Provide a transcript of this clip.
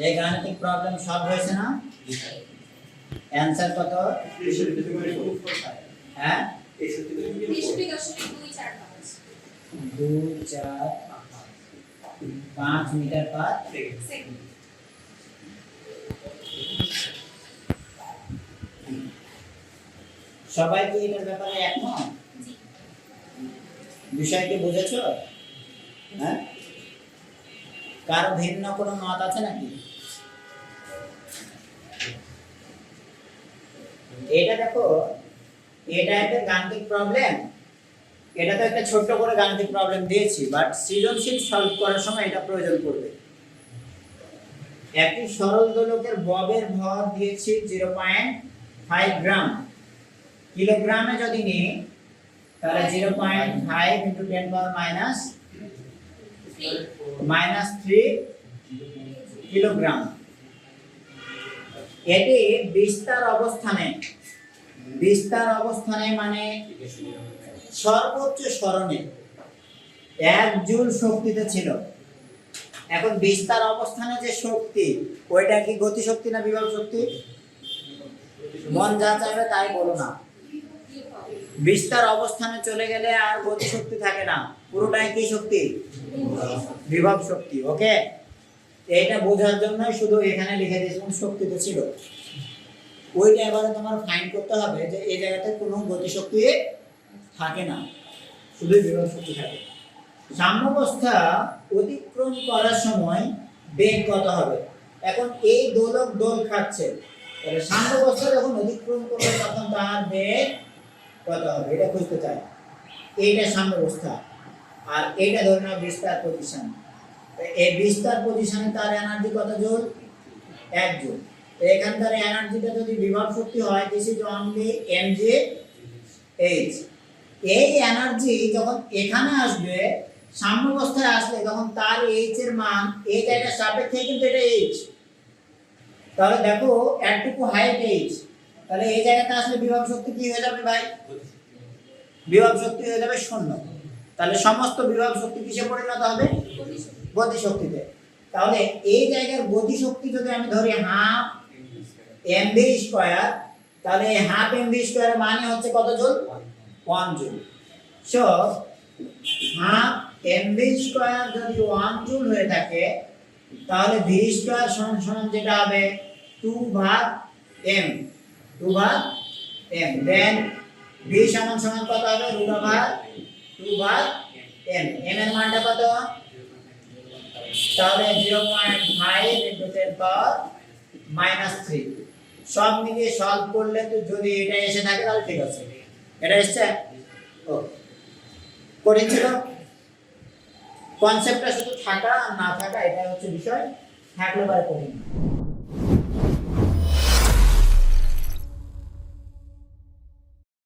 এই গাণিতিক problem solve হয়েছে না? অ্যানসার কত? হ্যাঁ? সবাই কি এটার ব্যাপারে একমত? বিষয়টি বুঝেছ? হ্যাঁ? কারও ভিন্ন কোনো মত আছে নাকি? এটা দেখো, এটা একটা গাণিতিক প্রবলেম এটা তো একটা ছোট্ট করে গাণিতিক প্রবলেম দিয়েছি বাট সৃজনশীল সলভ করার সময় এটা প্রয়োজন পড়বে। একটি সরল দোলকের ববের ভর দিয়েছি জিরো পয়েন্ট ফাইভ গ্রাম কিলোগ্রামে যদি নিই, তাহলে zero point five into ten power minus minus three kilogram এটি বিস্তার অবস্থানে বিস্তার অবস্থানে মানে সর্বোচ্চ স্মরণে। এক জুল শক্তিতে ছিল। এখন বিস্তার অবস্থানে যে শক্তি, ওইটা কি গতি শক্তি না বিভব শক্তি? মন যা চাইবে তাই বলো না। বিস্তার অবস্থানে চলে গেলে আর গতি শক্তি থাকে না। পুরোটাই কি শক্তি? বিভব শক্তি, ওকে? এটা বোঝার জন্য শুধু এখানে লিখে দিয়েছিলাম শক্তিতে ছিল। ওইটা এবারে তোমার ফাইন করতে হবে যে এই জায়গাতে কোনো গতিশক্তি থাকে না। শুধু বিভব শক্তি থাকে। সাম্যবস্থা অতিক্রম করার সময় বেগ কত হবে? এখন এই দোলক দোল খাচ্ছে। তাহলে সাম্যাবস্থা যখন অতিক্রম করবে তখন তার বেগ কত হবে? এটা খুঁজতে চাই। এইটা সাম্যবস্থা। আর এইটা ধরে নাও বিস্তার পজিশন এই বিস্তার পজিশনে তার এনার্জি কত জুল? এক জুল। তো এখানকার এনার্জিটা যদি বিভব শক্তি হয় this is only M G H এই এনার্জি যখন এখানে আসবে সাম্যাবস্থায় আসলে তখন তার এইচ এর মান এই জায়গার সাপেক্ষে কিন্তু এটা এইচ তাহলে দেখো একটুকু হাইট এইচ তাহলে এই জায়গাতে আসলে বিভব শক্তি কি হয়ে যাবে ভাই? বিভব শক্তি হয়ে যাবে শূন্য। তাহলে সমস্ত বিভব শক্তি কিসে পরিণত হবে? গতি শক্তিতে তাহলে এই জায়গার গতি শক্তি যদি আমি ধরি হাফ এম ভি স্কোয়ার তাহলে হাফ এম ভি স্কোয়ার মানে হচ্ছে কত joule one joule so half M V square যদি ওয়ান জুল হয়ে থাকে, তাহলে ভি স্কোয়ার সমান সমান যেটা হবে? টু ভাগ এম টু ভাগ এম দেন ভি সমান সমান কত হবে? রুট ওভার টু ভাগ এম এম এর মানটা কত? তাহলে zero point five into ten power minus three সব মিলিয়ে সলভ করলে তো যদি এটা এসে থাকে, তাহলে ঠিক আছে। এটা এসছে? ও। করেছিল? কনসেপ্টটা শুধু থাকা আর না থাকা এটা হচ্ছে বিষয়। থাকলে পরে করিনি